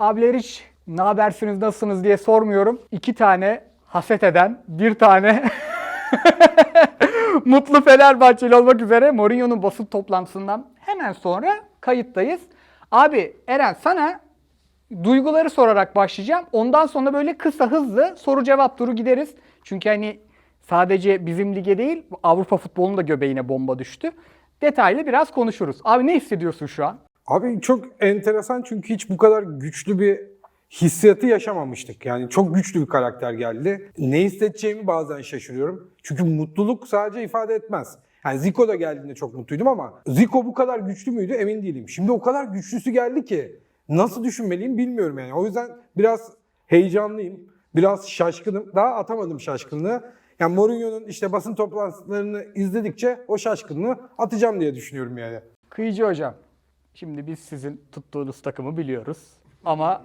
Abiler ne habersiniz, nasılsınız diye sormuyorum. İki tane haset eden, bir tane mutlu Fenerbahçeli olmak üzere Mourinho'nun basın toplantısından hemen sonra kayıttayız. Abi Eren sana duyguları sorarak başlayacağım. Ondan sonra böyle kısa hızlı soru cevap turu gideriz. Çünkü hani sadece bizim lige değil Avrupa futbolunun da göbeğine bomba düştü. Detaylı biraz konuşuruz. Abi ne hissediyorsun şu an? Abi çok enteresan çünkü hiç bu kadar güçlü bir hissiyatı yaşamamıştık. Yani çok güçlü bir karakter geldi. Ne hissedeceğimi bazen şaşırıyorum. Çünkü mutluluk sadece ifade etmez. Yani Zico da geldiğinde çok mutluydum ama Zico bu kadar güçlü müydü emin değilim. Şimdi o kadar güçlüsü geldi ki nasıl düşünmeliyim bilmiyorum yani. O yüzden biraz heyecanlıyım. Biraz şaşkınım. Daha atamadım şaşkınlığı. Yani Mourinho'nun işte basın toplantılarını izledikçe o şaşkınlığı atacağım diye düşünüyorum yani. Kıyıcı hocam. Şimdi biz sizin tuttuğunuz takımı biliyoruz. Ama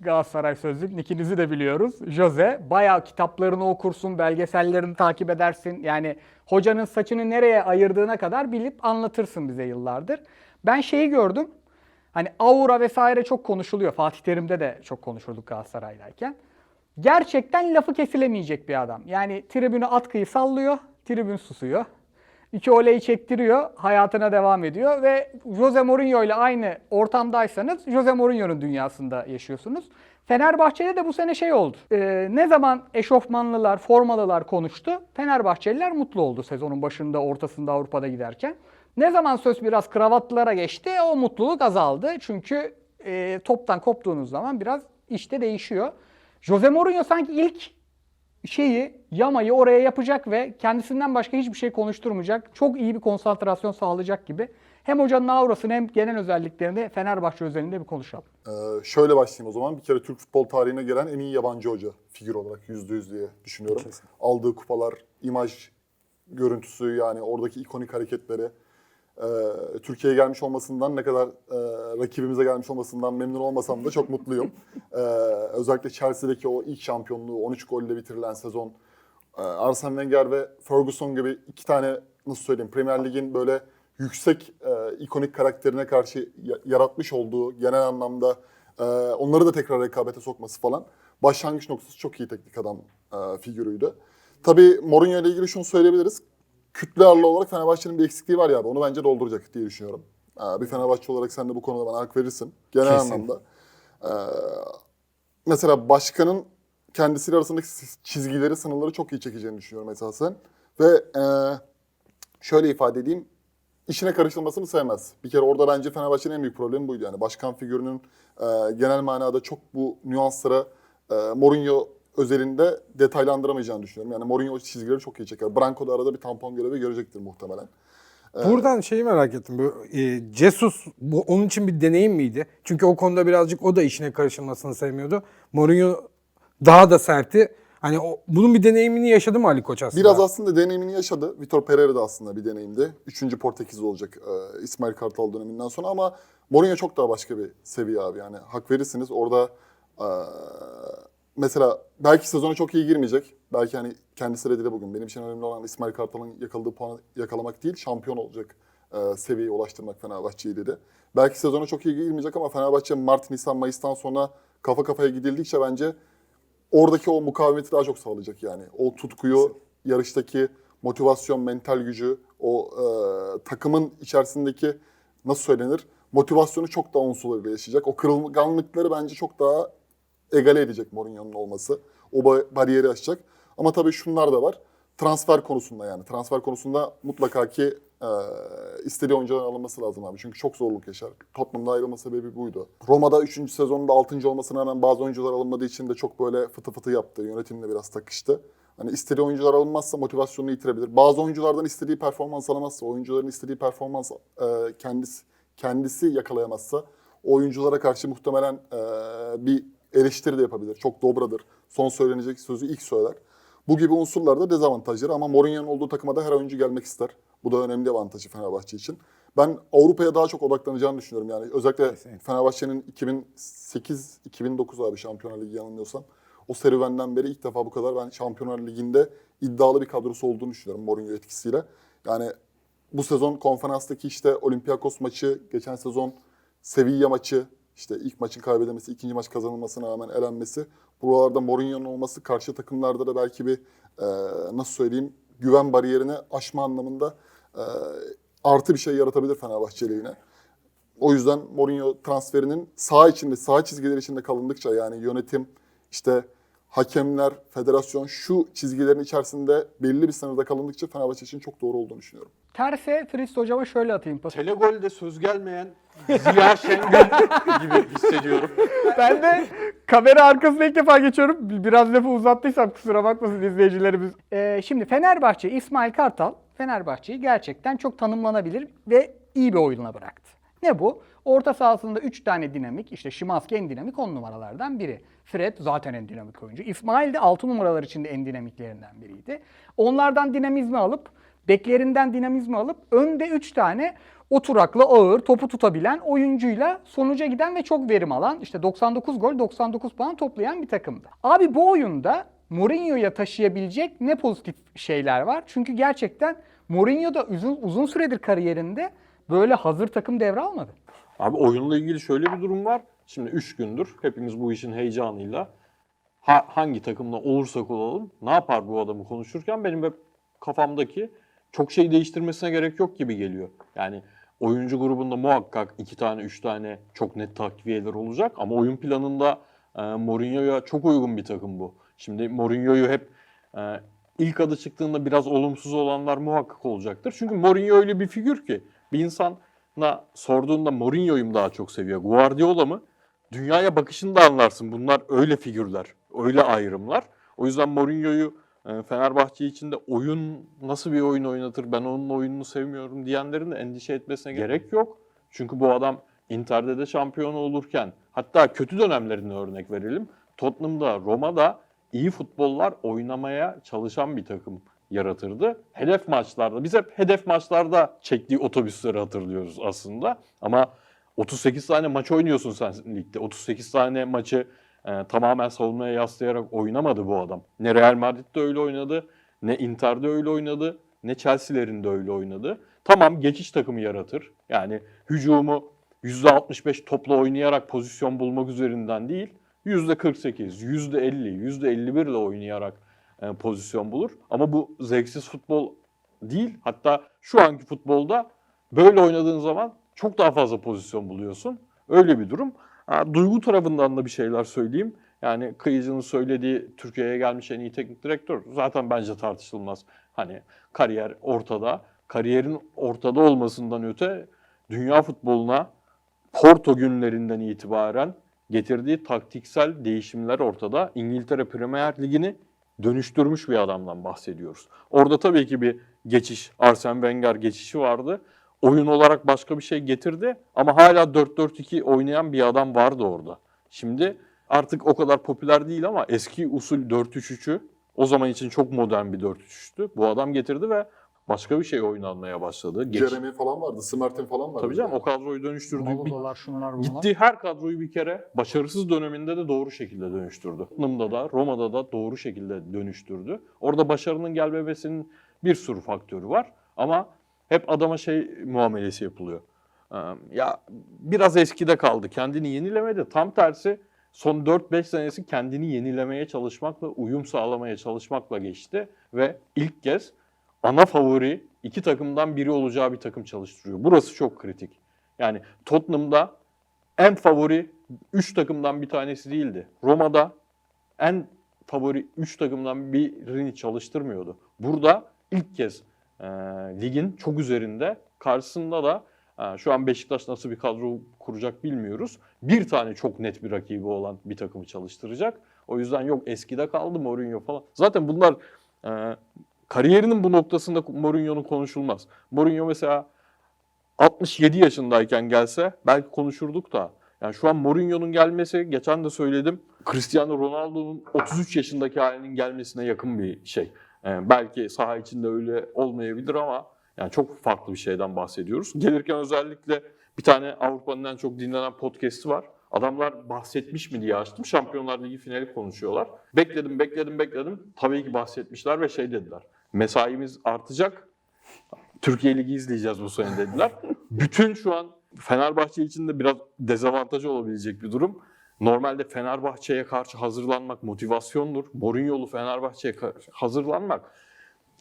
Galatasaray sözlük nikinizi de biliyoruz. Jose bayağı kitaplarını okursun, belgesellerini takip edersin. Yani hocanın saçını nereye ayırdığına kadar bilip anlatırsın bize yıllardır. Ben şeyi gördüm. Hani aura vesaire çok konuşuluyor. Fatih Terim'de de çok konuşurduk Galatasaray'dayken. Gerçekten lafı kesilemeyecek bir adam. Yani tribünü atkıyı sallıyor, tribün susuyor. İki oleyi çektiriyor, hayatına devam ediyor ve Jose Mourinho ile aynı ortamdaysanız Jose Mourinho'nun dünyasında yaşıyorsunuz. Fenerbahçe'de de bu sene şey oldu. Ee, ne zaman eşofmanlılar, formalılar konuştu, Fenerbahçeliler mutlu oldu sezonun başında, ortasında Avrupa'da giderken. Ne zaman söz biraz kravatlılara geçti, o mutluluk azaldı. Çünkü e, toptan koptuğunuz zaman biraz işte değişiyor. Jose Mourinho sanki ilk şeyi, yamayı oraya yapacak ve kendisinden başka hiçbir şey konuşturmayacak. Çok iyi bir konsantrasyon sağlayacak gibi. Hem hocanın aurasını hem genel özelliklerini Fenerbahçe özelinde bir konuşalım. Ee, şöyle başlayayım o zaman. Bir kere Türk futbol tarihine gelen en iyi yabancı hoca figür olarak yüzde yüz diye düşünüyorum. Aldığı kupalar, imaj görüntüsü yani oradaki ikonik hareketleri. E, Türkiye'ye gelmiş olmasından ne kadar e, rakibimize gelmiş olmasından memnun olmasam da çok mutluyum. E, özellikle Chelsea'deki o ilk şampiyonluğu 13 golle bitirilen sezon. E, Arsene Wenger ve Ferguson gibi iki tane nasıl söyleyeyim Premier Lig'in böyle yüksek e, ikonik karakterine karşı ya- yaratmış olduğu genel anlamda e, onları da tekrar rekabete sokması falan. Başlangıç noktası çok iyi teknik adam e, figürüydü. Tabii Mourinho ile ilgili şunu söyleyebiliriz. Kütle ağırlığı olarak Fenerbahçe'nin bir eksikliği var ya abi. Onu bence dolduracak diye düşünüyorum. E, bir Fenerbahçe olarak sen de bu konuda bana hak verirsin. Genel Kesin. anlamda. E, mesela başkanın kendisiyle arasındaki çizgileri, sınırları çok iyi çekeceğini düşünüyorum esasen. Ve e, şöyle ifade edeyim. işine karıştırmasını sevmez. Bir kere orada bence Fenerbahçe'nin en büyük problemi buydu. Yani başkan figürünün e, genel manada çok bu nüanslara e, Mourinho özelinde detaylandıramayacağını düşünüyorum. Yani Mourinho çizgileri çok iyi çeker. Branco da arada bir tampon görevi görecektir muhtemelen. Buradan şeyi merak ettim. Bu, e, Jesus bu onun için bir deneyim miydi? Çünkü o konuda birazcık o da işine karışılmasını sevmiyordu. Mourinho daha da sertti. Hani o, bunun bir deneyimini yaşadı mı Ali Koç aslında? Biraz aslında deneyimini yaşadı. Vitor Pereira da aslında bir deneyimdi. Üçüncü Portekiz olacak e, İsmail Kartal döneminden sonra ama Mourinho çok daha başka bir seviye abi. Yani hak verirsiniz orada e, mesela belki sezona çok iyi girmeyecek. Belki hani kendisi de dedi bugün. Benim için önemli olan İsmail Kartal'ın yakaladığı puanı yakalamak değil, şampiyon olacak e, seviyeye ulaştırmak Fenerbahçe'yi dedi. Belki sezona çok iyi girmeyecek ama Fenerbahçe Mart, Nisan, Mayıs'tan sonra kafa kafaya gidildikçe bence oradaki o mukavemeti daha çok sağlayacak yani. O tutkuyu, yarıştaki motivasyon, mental gücü, o e, takımın içerisindeki nasıl söylenir? Motivasyonu çok daha unsurlarıyla yaşayacak. O kırılganlıkları bence çok daha egale edecek Mourinho'nun olması. O ba- bariyeri aşacak. Ama tabii şunlar da var. Transfer konusunda yani. Transfer konusunda mutlaka ki e, istediği oyuncuların alınması lazım abi. Çünkü çok zorluk yaşar. Tottenham'da ayrılma sebebi buydu. Roma'da 3. sezonunda 6. olmasına rağmen bazı oyuncular alınmadığı için de çok böyle fıtı fıtı yaptı. Yönetimle biraz takıştı. Hani istediği oyuncular alınmazsa motivasyonunu yitirebilir. Bazı oyunculardan istediği performans alamazsa, oyuncuların istediği performans e, kendisi kendisi yakalayamazsa oyunculara karşı muhtemelen e, bir eleştiri de yapabilir. Çok dobradır. Son söylenecek sözü ilk söyler. Bu gibi unsurlar da dezavantajları ama Mourinho'nun olduğu takıma da her oyuncu gelmek ister. Bu da önemli avantajı Fenerbahçe için. Ben Avrupa'ya daha çok odaklanacağını düşünüyorum. Yani özellikle Kesinlikle. Fenerbahçe'nin 2008-2009 abi Şampiyonlar Ligi yanılmıyorsam. O serüvenden beri ilk defa bu kadar ben Şampiyonlar Ligi'nde iddialı bir kadrosu olduğunu düşünüyorum Mourinho etkisiyle. Yani bu sezon konferanstaki işte Olympiakos maçı, geçen sezon Sevilla maçı, işte ilk maçın kaybedilmesi, ikinci maç kazanılmasına rağmen elenmesi. Buralarda Mourinho'nun olması karşı takımlarda da belki bir e, nasıl söyleyeyim güven bariyerini aşma anlamında e, artı bir şey yaratabilir Fenerbahçe lehine. O yüzden Mourinho transferinin sağ içinde, sağ çizgiler içinde kalındıkça yani yönetim, işte hakemler, federasyon şu çizgilerin içerisinde belli bir sınırda kalındıkça Fenerbahçe için çok doğru olduğunu düşünüyorum. Terse Frist hocama şöyle atayım. pası. Telegol'de söz gelmeyen Ziya Şengül gibi hissediyorum. ben de kamera arkasına ilk defa geçiyorum. Biraz lafı uzattıysam kusura bakmasın izleyicilerimiz. Ee, şimdi Fenerbahçe, İsmail Kartal Fenerbahçe'yi gerçekten çok tanımlanabilir ve iyi bir oyununa bıraktı. Ne bu? Orta sahasında 3 tane dinamik, işte Şimanski en dinamik 10 numaralardan biri. Fred zaten en dinamik oyuncu. İsmail de 6 numaralar içinde en dinamiklerinden biriydi. Onlardan dinamizmi alıp, beklerinden dinamizmi alıp önde 3 tane oturaklı, ağır, topu tutabilen oyuncuyla sonuca giden ve çok verim alan, işte 99 gol, 99 puan toplayan bir takımdı. Abi bu oyunda Mourinho'ya taşıyabilecek ne pozitif şeyler var? Çünkü gerçekten Mourinho da uzun, uzun süredir kariyerinde böyle hazır takım devralmadı. Abi oyunla ilgili şöyle bir durum var. Şimdi 3 gündür hepimiz bu işin heyecanıyla ha- hangi takımla olursak olalım ne yapar bu adamı konuşurken benim hep kafamdaki çok şey değiştirmesine gerek yok gibi geliyor. Yani oyuncu grubunda muhakkak iki tane, üç tane çok net takviyeler olacak ama oyun planında e, Mourinho'ya çok uygun bir takım bu. Şimdi Mourinho'yu hep e, ilk adı çıktığında biraz olumsuz olanlar muhakkak olacaktır. Çünkü Mourinho öyle bir figür ki bir insana sorduğunda Mourinho'yu mu daha çok seviyor, Guardiola mı? Dünyaya bakışını da anlarsın. Bunlar öyle figürler, öyle ayrımlar. O yüzden Mourinho'yu e, Fenerbahçe içinde oyun nasıl bir oyun oynatır, ben onun oyununu sevmiyorum diyenlerin de endişe etmesine gerek yok. Çünkü bu adam Inter'de de şampiyon olurken, hatta kötü dönemlerine örnek verelim. Tottenham'da, Roma'da iyi futbollar oynamaya çalışan bir takım yaratırdı. Hedef maçlarda, biz hep hedef maçlarda çektiği otobüsleri hatırlıyoruz aslında. Ama 38 tane maç oynuyorsun sen ligde. 38 tane maçı e, tamamen savunmaya yaslayarak oynamadı bu adam. Ne Real Madrid'de öyle oynadı, ne Inter'de öyle oynadı, ne Chelsea'lerin de öyle oynadı. Tamam geçiş takımı yaratır. Yani hücumu %65 topla oynayarak pozisyon bulmak üzerinden değil, %48, %50, %51 ile oynayarak e, pozisyon bulur. Ama bu zevksiz futbol değil. Hatta şu anki futbolda böyle oynadığın zaman çok daha fazla pozisyon buluyorsun. Öyle bir durum. Duygu tarafından da bir şeyler söyleyeyim. Yani Kıyıcı'nın söylediği Türkiye'ye gelmiş en iyi teknik direktör zaten bence tartışılmaz. Hani kariyer ortada. Kariyerin ortada olmasından öte dünya futboluna Porto günlerinden itibaren getirdiği taktiksel değişimler ortada. İngiltere Premier Ligi'ni dönüştürmüş bir adamdan bahsediyoruz. Orada tabii ki bir geçiş, Arsene Wenger geçişi vardı. Oyun olarak başka bir şey getirdi ama hala 4-4-2 oynayan bir adam vardı orada. Şimdi artık o kadar popüler değil ama eski usul 4-3-3'ü o zaman için çok modern bir 4-3-3'tü. Bu adam getirdi ve başka bir şey oynanmaya başladı. Geç- Jeremy falan vardı, Smertin falan vardı. Tabii canım o kadroyu dönüştürdü. Bir- Dolar şunlar bunlar. Gittiği her kadroyu bir kere başarısız döneminde de doğru şekilde dönüştürdü. Tottenham'da da Roma'da da doğru şekilde dönüştürdü. Orada başarının gelmemesinin bir sürü faktörü var ama hep adama şey muamelesi yapılıyor. Ya biraz eskide kaldı. Kendini yenilemedi. Tam tersi son 4-5 senesi kendini yenilemeye çalışmakla, uyum sağlamaya çalışmakla geçti ve ilk kez ana favori iki takımdan biri olacağı bir takım çalıştırıyor. Burası çok kritik. Yani Tottenham'da en favori 3 takımdan bir tanesi değildi. Roma'da en favori 3 takımdan birini çalıştırmıyordu. Burada ilk kez e, ligin çok üzerinde karşısında da e, şu an Beşiktaş nasıl bir kadro kuracak bilmiyoruz. Bir tane çok net bir rakibi olan bir takımı çalıştıracak. O yüzden yok eskide kaldı Mourinho falan. Zaten bunlar e, kariyerinin bu noktasında Mourinho'nun konuşulmaz. Mourinho mesela 67 yaşındayken gelse belki konuşurduk da. Yani şu an Mourinho'nun gelmesi, geçen de söyledim, Cristiano Ronaldo'nun 33 yaşındaki halinin gelmesine yakın bir şey. Ee, belki saha içinde öyle olmayabilir ama yani çok farklı bir şeyden bahsediyoruz. Gelirken özellikle bir tane Avrupa'nın en çok dinlenen podcast'i var. Adamlar bahsetmiş mi diye açtım. Şampiyonlar Ligi finali konuşuyorlar. Bekledim, bekledim, bekledim. Tabii ki bahsetmişler ve şey dediler. Mesaimiz artacak. Türkiye Ligi izleyeceğiz bu sene dediler. Bütün şu an Fenerbahçe için de biraz dezavantaj olabilecek bir durum. Normalde Fenerbahçe'ye karşı hazırlanmak motivasyondur. Mourinho'lu Fenerbahçe'ye karşı hazırlanmak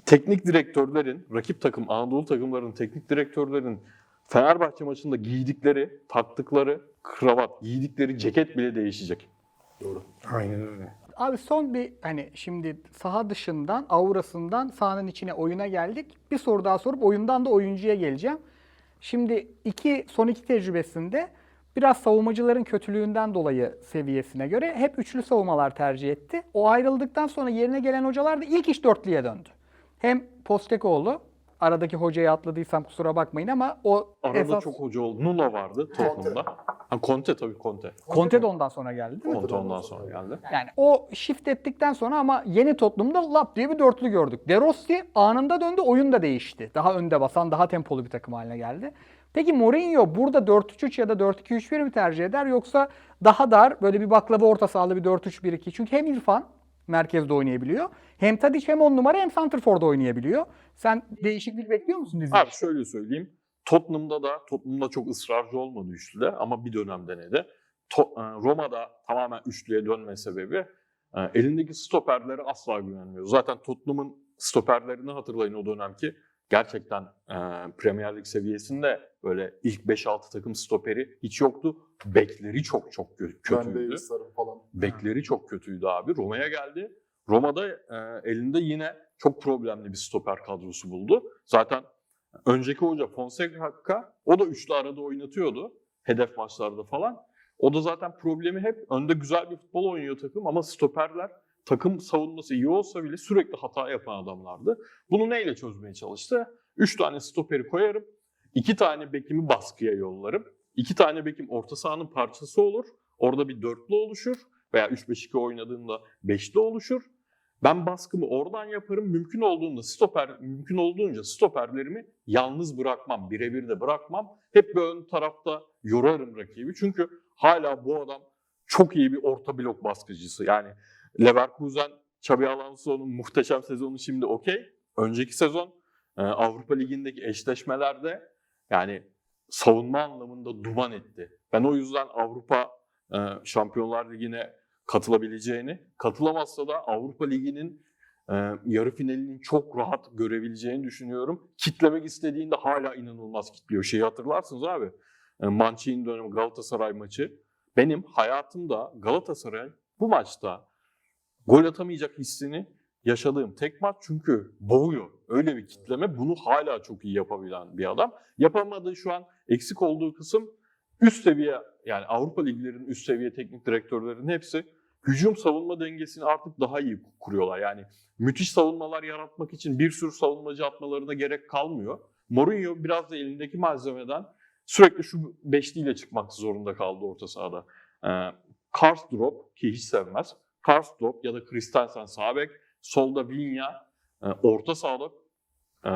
teknik direktörlerin, rakip takım, Anadolu takımlarının teknik direktörlerin Fenerbahçe maçında giydikleri, taktıkları kravat, giydikleri ceket bile değişecek. Aynen öyle. Abi son bir hani şimdi saha dışından, aurasından sahanın içine oyuna geldik. Bir soru daha sorup oyundan da oyuncuya geleceğim. Şimdi iki son iki tecrübesinde biraz savunmacıların kötülüğünden dolayı seviyesine göre hep üçlü savunmalar tercih etti. O ayrıldıktan sonra yerine gelen hocalar da ilk iş dörtlüye döndü. Hem Postecoğlu, aradaki hocayı atladıysam kusura bakmayın ama o Arada esas çok hoca oldu. Nuno vardı Tottenham'da. Ha, Conte tabii Conte. Conte de ondan sonra geldi. değil mi? Conte ondan sonra geldi. Yani o shift ettikten sonra ama yeni Tottenham'da lap diye bir dörtlü gördük. De Rossi anında döndü, oyun da değişti. Daha önde basan, daha tempolu bir takım haline geldi. Peki Mourinho burada 4-3-3 ya da 4-2-3-1 mi tercih eder yoksa daha dar böyle bir baklava orta sahalı bir 4-3-1-2? Çünkü hem İrfan merkezde oynayabiliyor. Hem Tadic hem 10 numara hem Santrfor'da oynayabiliyor. Sen değişiklik bekliyor musun dizide? Abi şöyle söyleyeyim. Tottenham'da da Tottenham'da çok ısrarcı olmadı üçlüde ama bir dönem denedi. Roma'da tamamen üçlüye dönme sebebi e, elindeki stoperlere asla güvenmiyor. Zaten Tottenham'ın stoperlerini hatırlayın o dönemki. Gerçekten e, Premier Lig seviyesinde böyle ilk 5-6 takım stoperi hiç yoktu. Bekleri çok çok kö- Ben kötüydü. Davis'lerim falan. Bekleri çok kötüydü abi. Roma'ya geldi. Roma'da e, elinde yine çok problemli bir stoper kadrosu buldu. Zaten önceki hoca Fonseca o da üçlü arada oynatıyordu. Hedef maçlarda falan. O da zaten problemi hep önde güzel bir futbol oynuyor takım ama stoperler takım savunması iyi olsa bile sürekli hata yapan adamlardı. Bunu neyle çözmeye çalıştı? Üç tane stoperi koyarım. iki tane bekimi baskıya yollarım. iki tane bekim orta sahanın parçası olur. Orada bir dörtlü oluşur veya 3-5-2 oynadığında beşli oluşur. Ben baskımı oradan yaparım. Mümkün olduğunda stoper, mümkün olduğunca stoperlerimi yalnız bırakmam, birebir de bırakmam. Hep bir ön tarafta yorarım rakibi. Çünkü hala bu adam çok iyi bir orta blok baskıcısı. Yani Leverkusen, Xabi Alonso'nun muhteşem sezonu şimdi okey. Önceki sezon e, Avrupa Ligi'ndeki eşleşmelerde yani savunma anlamında duman etti. Ben o yüzden Avrupa e, Şampiyonlar Ligi'ne katılabileceğini, katılamazsa da Avrupa Ligi'nin e, yarı finalinin çok rahat görebileceğini düşünüyorum. Kitlemek istediğinde hala inanılmaz kitliyor. Şeyi hatırlarsınız abi, e, Mancini dönemi Galatasaray maçı. Benim hayatımda Galatasaray bu maçta gol atamayacak hissini yaşadığım tek maç çünkü boğuyor. Öyle bir kitleme bunu hala çok iyi yapabilen bir adam. Yapamadığı şu an eksik olduğu kısım üst seviye yani Avrupa liglerinin üst seviye teknik direktörlerinin hepsi hücum savunma dengesini artık daha iyi kuruyorlar. Yani müthiş savunmalar yaratmak için bir sürü savunmacı atmalarına gerek kalmıyor. Mourinho biraz da elindeki malzemeden sürekli şu beşliyle çıkmak zorunda kaldı orta sahada. Ee, Karsdorp ki hiç sevmez. Karsdorp ya da Christensen sağ bek, solda Vinya, e, orta sahada e,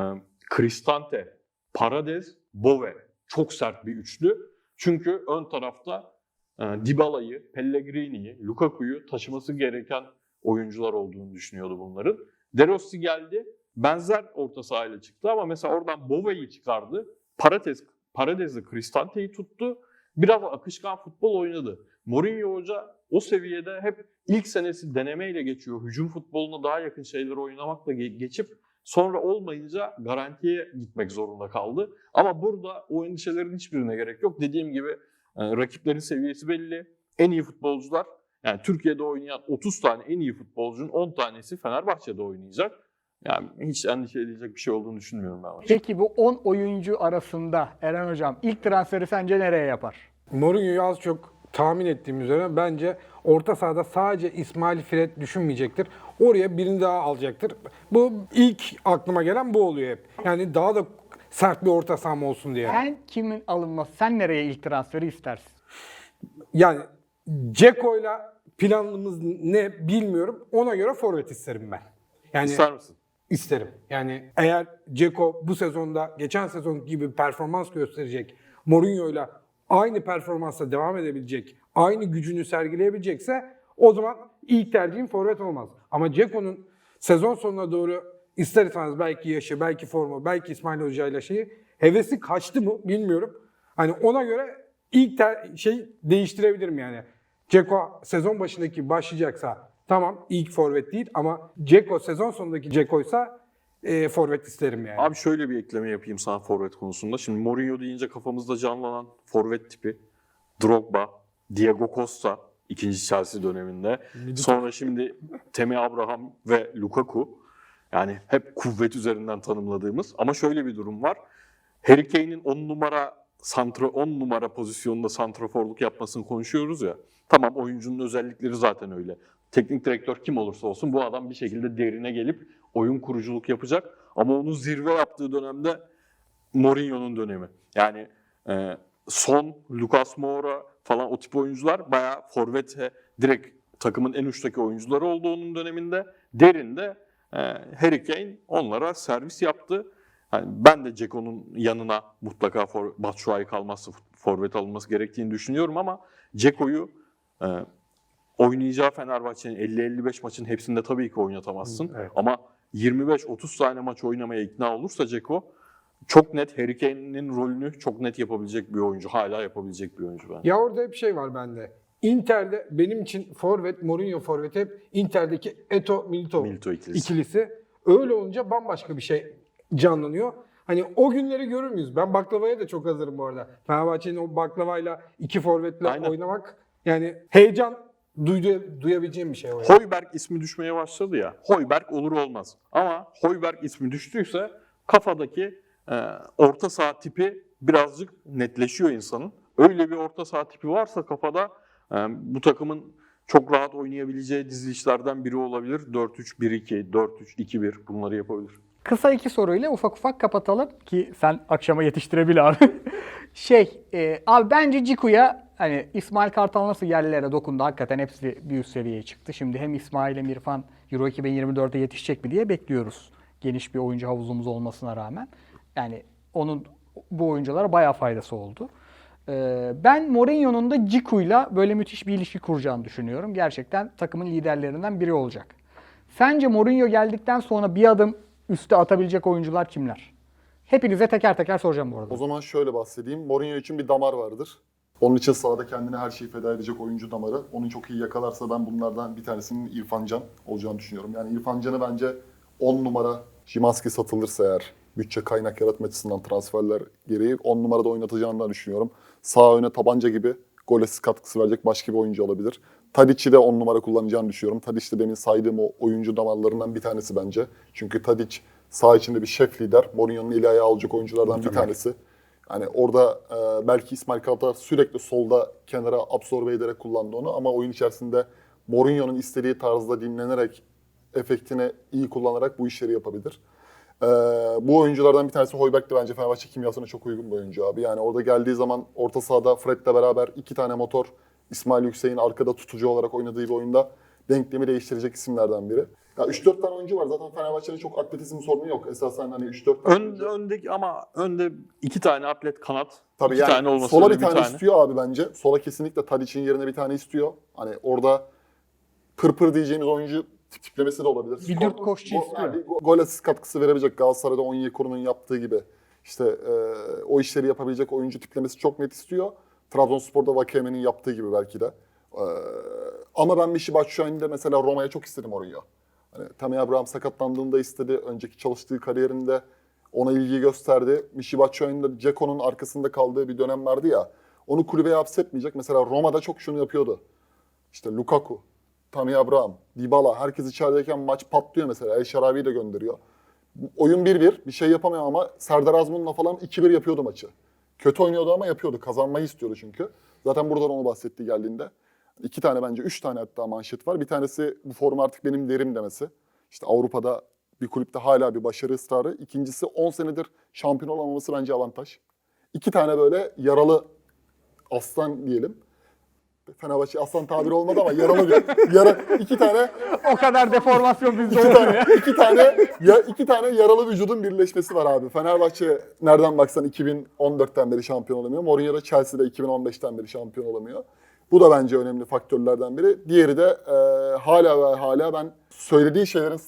Cristante, Paredes, Bove. Çok sert bir üçlü. Çünkü ön tarafta e, Dybala'yı, Pellegrini'yi, Lukaku'yu taşıması gereken oyuncular olduğunu düşünüyordu bunların. De Rossi geldi. Benzer orta sahayla çıktı ama mesela oradan Bove'yi çıkardı. Paredes, Paredes'le Cristante'yi tuttu. Biraz akışkan futbol oynadı. Mourinho Hoca o seviyede hep ilk senesi denemeyle geçiyor. Hücum futboluna daha yakın şeyleri oynamakla ge- geçip sonra olmayınca garantiye gitmek zorunda kaldı. Ama burada o endişelerin hiçbirine gerek yok. Dediğim gibi e, rakiplerin seviyesi belli. En iyi futbolcular yani Türkiye'de oynayan 30 tane en iyi futbolcunun 10 tanesi Fenerbahçe'de oynayacak. Yani hiç endişe edilecek bir şey olduğunu düşünmüyorum ben. Peki bu 10 oyuncu arasında Eren Hocam ilk transferi sence nereye yapar? Mourinho'yu az çok tahmin ettiğim üzere bence orta sahada sadece İsmail Fred düşünmeyecektir. Oraya birini daha alacaktır. Bu ilk aklıma gelen bu oluyor hep. Yani daha da sert bir orta saha olsun diye. Sen kimin alınması, sen nereye ilk transferi istersin? Yani Ceko'yla planımız ne bilmiyorum. Ona göre forvet isterim ben. Yani İster misin? isterim. Yani eğer Ceko bu sezonda geçen sezon gibi performans gösterecek, Mourinho'yla aynı performansla devam edebilecek, aynı gücünü sergileyebilecekse o zaman ilk tercihim forvet olmaz. Ama Ceko'nun sezon sonuna doğru ister istemez belki yaşı, belki formu, belki İsmail Hoca ile şeyi hevesi kaçtı mı bilmiyorum. Hani ona göre ilk ter- şey değiştirebilirim yani. Ceko sezon başındaki başlayacaksa tamam ilk forvet değil ama Ceko sezon sonundaki Ceko'ysa e, forvet isterim yani. Abi şöyle bir ekleme yapayım sana forvet konusunda. Şimdi Mourinho deyince kafamızda canlanan forvet tipi Drogba, Diego Costa ikinci Chelsea döneminde. Sonra şimdi Temi Abraham ve Lukaku. Yani hep kuvvet üzerinden tanımladığımız. Ama şöyle bir durum var. Harry Kane'in 10 numara santra 10 numara pozisyonunda santraforluk yapmasını konuşuyoruz ya. Tamam oyuncunun özellikleri zaten öyle. Teknik direktör kim olursa olsun bu adam bir şekilde derine gelip oyun kuruculuk yapacak. Ama onun zirve yaptığı dönemde Mourinho'nun dönemi. Yani e, Son, Lucas Moura falan o tip oyuncular bayağı forvete direkt takımın en uçtaki oyuncuları oldu onun döneminde. Derinde e, Harry Kane onlara servis yaptı. Yani ben de Ceko'nun yanına mutlaka for, Batshuayi kalmazsa forvet alınması gerektiğini düşünüyorum ama Ceko'yu e, oynayacağı Fenerbahçe'nin 50-55 maçın hepsinde tabii ki oynatamazsın. Evet. Ama 25-30 tane maç oynamaya ikna olursa Ceko çok net Harry Kane'in rolünü çok net yapabilecek bir oyuncu. Hala yapabilecek bir oyuncu bence. Ya orada hep şey var bende. Inter'de benim için forvet, Mourinho forvet hep Inter'deki Eto Milito, Milito ikilisi. ikilisi. Öyle olunca bambaşka bir şey canlanıyor. Hani o günleri görür müyüz? Ben baklavaya da çok hazırım bu arada. Fenerbahçe'nin o baklavayla iki forvetle Aynen. oynamak yani heyecan duydu, duyabileceğim bir şey o. yani. Hoiberg ismi düşmeye başladı ya. Hoiberg olur olmaz. Ama Hoiberg ismi düştüyse kafadaki e, orta saha tipi birazcık netleşiyor insanın. Öyle bir orta saha tipi varsa kafada e, bu takımın çok rahat oynayabileceği dizilişlerden biri olabilir. 4-3-1-2, 4-3-2-1 bunları yapabilir. Kısa iki soruyla ufak ufak kapatalım ki sen akşama yetiştirebil abi. şey, e, abi bence Ciku'ya hani İsmail Kartal nasıl yerlilere dokundu hakikaten hepsi bir üst seviyeye çıktı. Şimdi hem İsmail hem İrfan Euro 2024'e yetişecek mi diye bekliyoruz. Geniş bir oyuncu havuzumuz olmasına rağmen. Yani onun bu oyunculara bayağı faydası oldu. Ee, Ben Mourinho'nun da Ciku'yla böyle müthiş bir ilişki kuracağını düşünüyorum. Gerçekten takımın liderlerinden biri olacak. Sence Mourinho geldikten sonra bir adım üste atabilecek oyuncular kimler? Hepinize teker teker soracağım bu arada. O zaman şöyle bahsedeyim. Mourinho için bir damar vardır. Onun için sahada kendine her şeyi feda edecek oyuncu damarı. Onu çok iyi yakalarsa ben bunlardan bir tanesinin İrfan Can olacağını düşünüyorum. Yani İrfan Can'ı bence 10 numara Şimanski satılırsa eğer bütçe kaynak yaratma açısından transferler gereği 10 numarada oynatacağını düşünüyorum. Sağ öne tabanca gibi gol asist katkısı verecek başka bir oyuncu olabilir. Tadic'i de 10 numara kullanacağını düşünüyorum. Tadic de demin saydığım o oyuncu damarlarından bir tanesi bence. Çünkü Tadic sağ içinde bir şef lider. Mourinho'nun eli ayağı alacak oyunculardan bir tanesi. Yani orada e, belki İsmail Kartal sürekli solda kenara absorbe ederek kullandı onu ama oyun içerisinde Mourinho'nun istediği tarzda dinlenerek efektini iyi kullanarak bu işleri yapabilir. E, bu oyunculardan bir tanesi Hoiberg de bence Fenerbahçe kimyasına çok uygun bir oyuncu abi. Yani orada geldiği zaman orta sahada Fred'le beraber iki tane motor İsmail Yüksek'in arkada tutucu olarak oynadığı bir oyunda denklemi değiştirecek isimlerden biri. Ya 3-4 tane oyuncu var. Zaten Fenerbahçe'nin çok atletizm sorunu yok. Esasen hani 3-4 tane Ön, oyuncu- öndeki ama önde iki tane atlet kanat. Tabii iki yani tane olması sola bir tane, istiyor abi bence. Sola kesinlikle Tadic'in yerine bir tane istiyor. Hani orada pırpır diyeceğimiz oyuncu tip- tiplemesi de olabilir. Dürt koşçu go- istiyor. yani go- gol asist katkısı verebilecek Galatasaray'da Onyekuru'nun yaptığı gibi. İşte e, o işleri yapabilecek oyuncu tiplemesi çok net istiyor. Trabzonspor'da Vakeme'nin yaptığı gibi belki de. E, ama ben Michy Batshuayi'ni mesela Roma'ya çok istedim oraya. Hani Tammy Abraham sakatlandığında istedi. Önceki çalıştığı kariyerinde ona ilgi gösterdi. Michy Batshuayi'nin de Ceko'nun arkasında kaldığı bir dönem vardı ya. Onu kulübeye hapsetmeyecek. Mesela Roma'da çok şunu yapıyordu. İşte Lukaku, Tammy Abraham, Dybala herkes içerideyken maç patlıyor mesela. El Şarabi'yi de gönderiyor. Oyun 1-1 bir şey yapamıyor ama Serdar Azmun'la falan 2-1 yapıyordu maçı. Kötü oynuyordu ama yapıyordu. Kazanmayı istiyordu çünkü. Zaten buradan onu bahsetti geldiğinde. İki tane bence, üç tane hatta manşet var. Bir tanesi bu form artık benim derim demesi. İşte Avrupa'da bir kulüpte hala bir başarı ısrarı. İkincisi 10 senedir şampiyon olamaması bence avantaj. İki tane böyle yaralı aslan diyelim. Fenerbahçe aslan tabiri olmadı ama yaralı bir, yara, iki tane O kadar deformasyon bizde iki tane, ya. iki tane, ya iki tane yaralı vücudun birleşmesi var abi. Fenerbahçe nereden baksan 2014'ten beri şampiyon olamıyor. Mourinho da Chelsea'de 2015'ten beri şampiyon olamıyor. Bu da bence önemli faktörlerden biri. Diğeri de e, hala ve hala ben söylediği şeylerin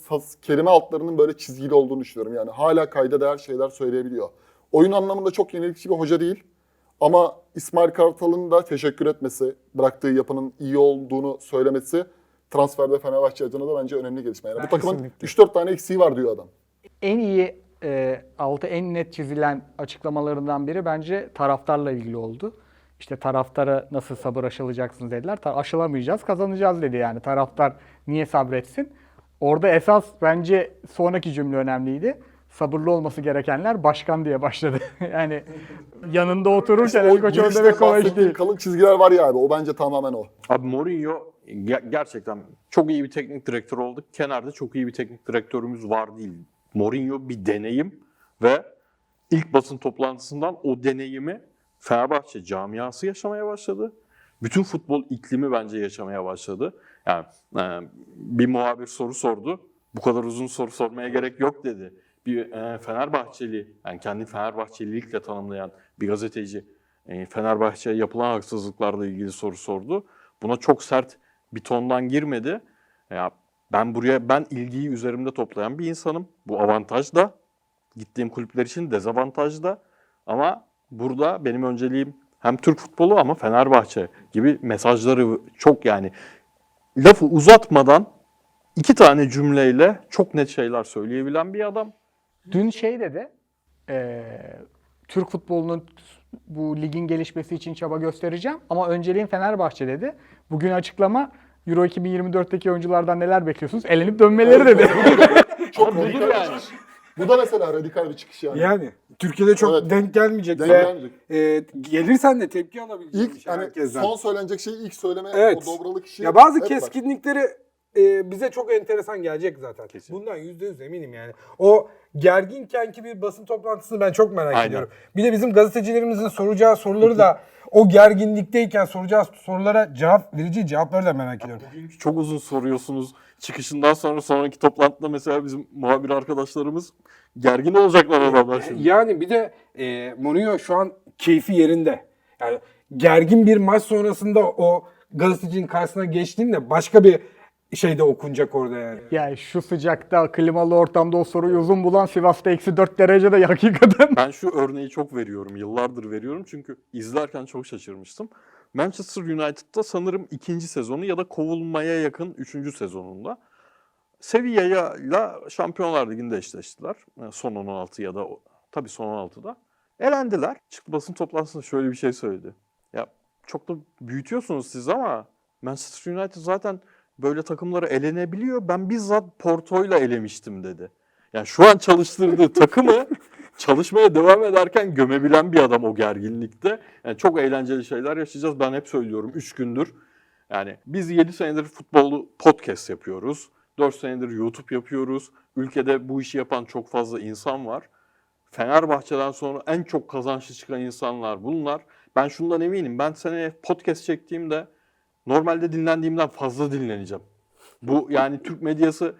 kelime altlarının böyle çizgili olduğunu düşünüyorum. Yani hala kayda değer şeyler söyleyebiliyor. Oyun anlamında çok yenilikçi bir hoca değil. Ama İsmail Kartal'ın da teşekkür etmesi, bıraktığı yapının iyi olduğunu söylemesi transferde Fenerbahçe adına da bence önemli gelişme. Yani bu takımın Kesinlikle. 3-4 tane eksiği var diyor adam. En iyi e, altı en net çizilen açıklamalarından biri bence taraftarla ilgili oldu. İşte taraftara nasıl sabır aşılayacaksınız dediler. Ta- aşılamayacağız, kazanacağız dedi yani. Taraftar niye sabretsin? Orada esas bence sonraki cümle önemliydi. Sabırlı olması gerekenler başkan diye başladı. yani yanında otururken Ali Koç işte demek kolay değil. kalın çizgiler var ya abi. O bence tamamen o. Abi Mourinho ge- gerçekten çok iyi bir teknik direktör olduk. Kenarda çok iyi bir teknik direktörümüz var değil. Mourinho bir deneyim ve ilk basın toplantısından o deneyimi Fenerbahçe camiası yaşamaya başladı. Bütün futbol iklimi bence yaşamaya başladı. Yani e, bir muhabir soru sordu. Bu kadar uzun soru sormaya gerek yok dedi. Bir e, Fenerbahçeli, yani kendi Fenerbahçelilikle tanımlayan bir gazeteci e, Fenerbahçe'ye yapılan haksızlıklarla ilgili soru sordu. Buna çok sert bir tondan girmedi. Ya ben buraya ben ilgiyi üzerimde toplayan bir insanım. Bu avantaj da gittiğim kulüpler için dezavantaj da. Ama burada benim önceliğim hem Türk futbolu ama Fenerbahçe gibi mesajları çok yani lafı uzatmadan iki tane cümleyle çok net şeyler söyleyebilen bir adam. Dün şey dedi, e, Türk futbolunun bu ligin gelişmesi için çaba göstereceğim ama önceliğim Fenerbahçe dedi. Bugün açıklama Euro 2024'teki oyunculardan neler bekliyorsunuz? Elenip dönmeleri dedi. Çok budur yani. Bu da mesela radikal bir çıkış yani. Yani Türkiye'de çok Evet. denk gelmeyecek Denk ve gelmeyecek. e, gelirsen de tepki alabileceğin bir İlk şey hani herkesten. son söylenecek şeyi ilk söyleme Evet. o dobralık işi. Ya bazı hep var. keskinlikleri e, bize çok enteresan gelecek zaten. Kesin. Bundan yüzde yüz eminim yani. O gerginkenki bir basın toplantısını ben çok merak Aynen. ediyorum. Bir de bizim gazetecilerimizin soracağı soruları da o gerginlikteyken soracağı sorulara cevap vereceği cevapları da merak ediyorum. Çok uzun soruyorsunuz. Çıkışından sonra sonraki toplantıda mesela bizim muhabir arkadaşlarımız gergin olacaklar adamlar şimdi. Yani bir de e, Mourinho şu an keyfi yerinde. Yani gergin bir maç sonrasında o gazetecinin karşısına geçtiğinde başka bir şey de okunacak orada yani. yani şu sıcakta, klimalı ortamda o soruyu uzun bulan Sivas'ta eksi 4 derecede hakikaten. Ben şu örneği çok veriyorum. Yıllardır veriyorum çünkü izlerken çok şaşırmıştım. Manchester United'da sanırım ikinci sezonu ya da kovulmaya yakın üçüncü sezonunda Sevilla'ya ile Şampiyonlar Ligi'nde eşleştiler. Yani Son 16 ya da tabii son 16'da. Elendiler. Çıktı basın toplantısında şöyle bir şey söyledi. Ya çok da büyütüyorsunuz siz ama Manchester United zaten böyle takımları elenebiliyor. Ben bizzat Porto'yla elemiştim dedi. Yani şu an çalıştırdığı takımı çalışmaya devam ederken gömebilen bir adam o gerginlikte. Yani çok eğlenceli şeyler yaşayacağız. Ben hep söylüyorum 3 gündür. Yani biz 7 senedir futbolu podcast yapıyoruz. 4 senedir YouTube yapıyoruz. Ülkede bu işi yapan çok fazla insan var. Fenerbahçe'den sonra en çok kazançlı çıkan insanlar bunlar. Ben şundan eminim. Ben seneye podcast çektiğimde normalde dinlendiğimden fazla dinleneceğim. Bu yani Türk medyası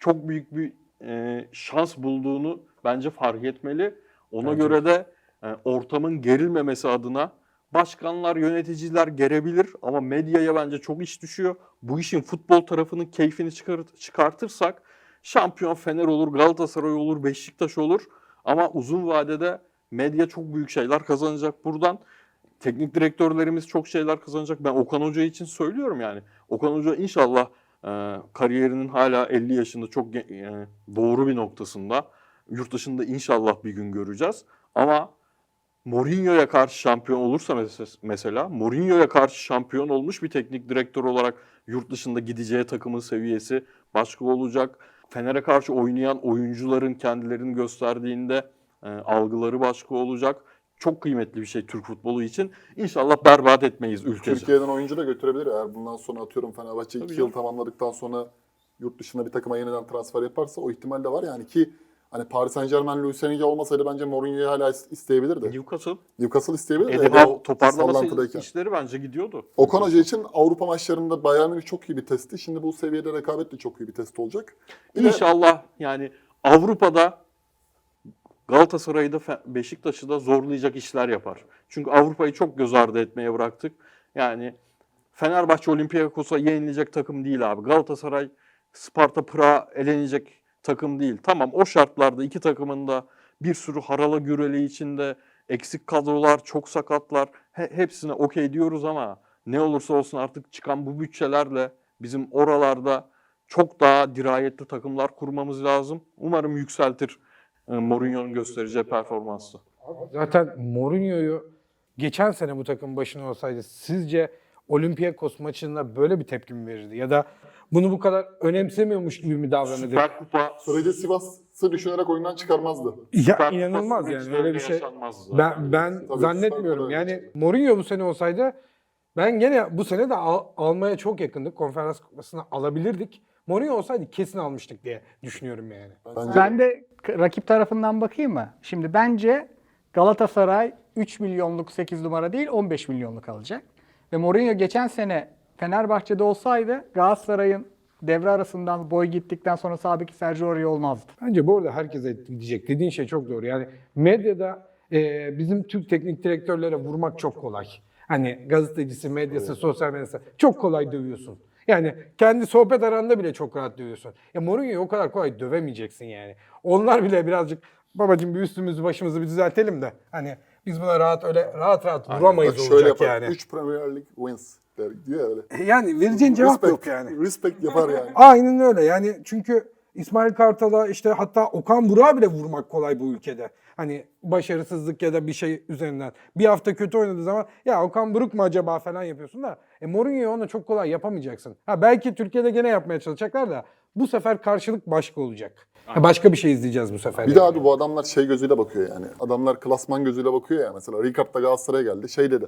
çok büyük bir e, şans bulduğunu bence fark etmeli. Ona Bence göre de e, ortamın gerilmemesi adına başkanlar, yöneticiler gerebilir ama medyaya bence çok iş düşüyor. Bu işin futbol tarafının keyfini çıkart- çıkartırsak şampiyon Fener olur, Galatasaray olur, Beşiktaş olur ama uzun vadede medya çok büyük şeyler kazanacak buradan. Teknik direktörlerimiz çok şeyler kazanacak. Ben Okan Hoca için söylüyorum yani. Okan Hoca inşallah e, kariyerinin hala 50 yaşında çok e, doğru bir noktasında. Yurt dışında inşallah bir gün göreceğiz. Ama Mourinho'ya karşı şampiyon olursa mes- mesela, Mourinho'ya karşı şampiyon olmuş bir teknik direktör olarak yurt dışında gideceği takımın seviyesi başka olacak. Fener'e karşı oynayan oyuncuların kendilerini gösterdiğinde e, algıları başka olacak. Çok kıymetli bir şey Türk futbolu için. İnşallah berbat etmeyiz ülkece. Türkiye'den oyuncu da götürebilir. Eğer bundan sonra atıyorum Fenerbahçe 2 Tabii yıl tamamladıktan sonra yurt dışına bir takıma yeniden transfer yaparsa o ihtimal de var yani ki hani Paris Saint Germain Luis Enrique olmasaydı bence Mourinho'yu hala is- isteyebilirdi. Newcastle Newcastle isteyebilirdi. O toparlaması işleri bence gidiyordu. Okan Hoca için Avrupa maçlarında Bayern Münih çok iyi bir testti. Şimdi bu seviyede rekabet de çok iyi bir test olacak. Bir de- İnşallah yani Avrupa'da Galatasaray'ı da Beşiktaş'ı da zorlayacak işler yapar. Çünkü Avrupa'yı çok göz ardı etmeye bıraktık. Yani Fenerbahçe Olympiakos'a yenilecek takım değil abi. Galatasaray Sparta Prag'a elenecek takım değil. Tamam o şartlarda iki takımın da bir sürü harala güreli içinde eksik kadrolar, çok sakatlar. He- hepsine okey diyoruz ama ne olursa olsun artık çıkan bu bütçelerle bizim oralarda çok daha dirayetli takımlar kurmamız lazım. Umarım yükseltir Mourinho'nun göstereceği performansı. Zaten Mourinho'yu geçen sene bu takım başına olsaydı sizce Olympiakos maçında böyle bir tepki mi verirdi? Ya da bunu bu kadar önemsemiyormuş gibi mi davranırdı? Süper Kupa Sürece Sivas'ı düşünerek oyundan çıkarmazdı. Ya Süper inanılmaz yani öyle bir şey. Ben ben Tabii, zannetmiyorum. Yani Mourinho bu sene olsaydı ben gene bu sene de al- almaya çok yakındık. Konferans kupasını alabilirdik. Mourinho olsaydı kesin almıştık diye düşünüyorum yani. Bence Ben de rakip tarafından bakayım mı? Şimdi bence Galatasaray 3 milyonluk 8 numara değil 15 milyonluk alacak. Ve Mourinho geçen sene Fenerbahçe'de olsaydı Galatasaray'ın devre arasından boy gittikten sonra sabiki Sergio Aurier olmazdı. Bence bu arada herkese gidecek. Dediğin şey çok doğru. Yani medyada e, bizim Türk teknik direktörlere vurmak çok kolay. Hani gazetecisi, medyası, sosyal medyası çok kolay dövüyorsun. Yani kendi sohbet aranda bile çok rahat dövüyorsun. Ya Mourinho'yu o kadar kolay dövemeyeceksin yani. Onlar bile birazcık babacığım bir üstümüzü başımızı bir düzeltelim de hani biz buna rahat öyle rahat rahat vuramayız bak şöyle olacak yapar. yani. 3 Premier League wins der diyor ya öyle. Yani vereceğin cevap Respect, yok yani. Respect yapar yani. Aynen öyle. Yani çünkü İsmail Kartal'a işte hatta Okan Burak'a bile vurmak kolay bu ülkede. Hani başarısızlık ya da bir şey üzerinden. Bir hafta kötü oynadığı zaman ya Okan Buruk mu acaba falan yapıyorsun da e Mourinho'yu ona çok kolay yapamayacaksın. Ha belki Türkiye'de gene yapmaya çalışacaklar da bu sefer karşılık başka olacak. Ha, başka bir şey izleyeceğiz bu sefer. Bir de yani. abi bu adamlar şey gözüyle bakıyor yani. Adamlar klasman gözüyle bakıyor ya. Mesela Ricard da Galatasaray'a geldi. Şey dedi.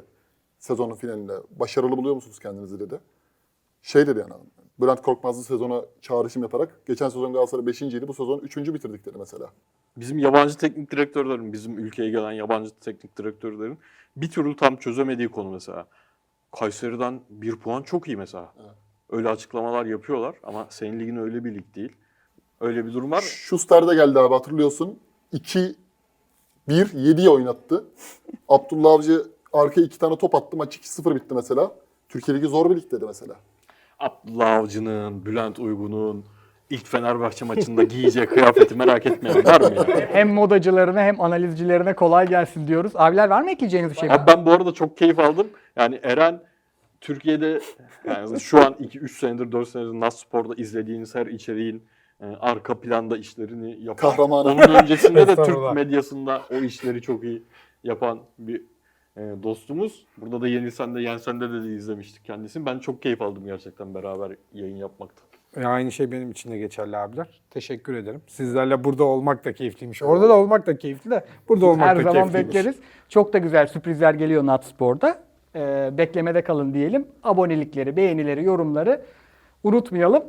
Sezonun finalinde. Başarılı buluyor musunuz kendinizi dedi. Şey dedi yani. Bülent Korkmaz'ı sezona çağrışım yaparak. Geçen sezon Galatasaray 5. idi. Bu sezon 3. bitirdik dedi mesela. Bizim yabancı teknik direktörlerin, bizim ülkeye gelen yabancı teknik direktörlerin bir türlü tam çözemediği konu mesela. Kayseri'den bir puan çok iyi mesela. Öyle açıklamalar yapıyorlar ama senin ligin öyle bir lig değil. Öyle bir durum var. Schuster de geldi abi hatırlıyorsun. 2 1 7'ye oynattı. Abdullah Avcı arkaya iki tane top attı. Maç 2-0 bitti mesela. Türkiye Ligi zor bir lig dedi mesela. Abdullah Avcı'nın, Bülent Uygun'un ilk Fenerbahçe maçında giyeceği kıyafeti merak etmeyen var mı ya? Hem modacılarına hem analizcilerine kolay gelsin diyoruz. Abiler var mı ekleyeceğiniz bir şey? Abi ben bu arada çok keyif aldım. Yani Eren Türkiye'de yani şu an 2-3 senedir 4 senedir Nas Spor'da izlediğiniz her içeriğin e, arka planda işlerini yapan. Kahramanı. Onun öncesinde de. Türk medyasında o işleri çok iyi yapan bir dostumuz. Burada da Yenilsen de Yensen de de izlemiştik kendisini. Ben çok keyif aldım gerçekten beraber yayın yapmaktan. E, aynı şey benim için de geçerli abiler. Teşekkür ederim. Sizlerle burada olmak da keyifliymiş. Orada da olmak da keyifli de burada olmak Her da zaman keyifliymiş. bekleriz. Çok da güzel sürprizler geliyor Natspor'da. Ee, beklemede kalın diyelim. Abonelikleri, beğenileri, yorumları unutmayalım.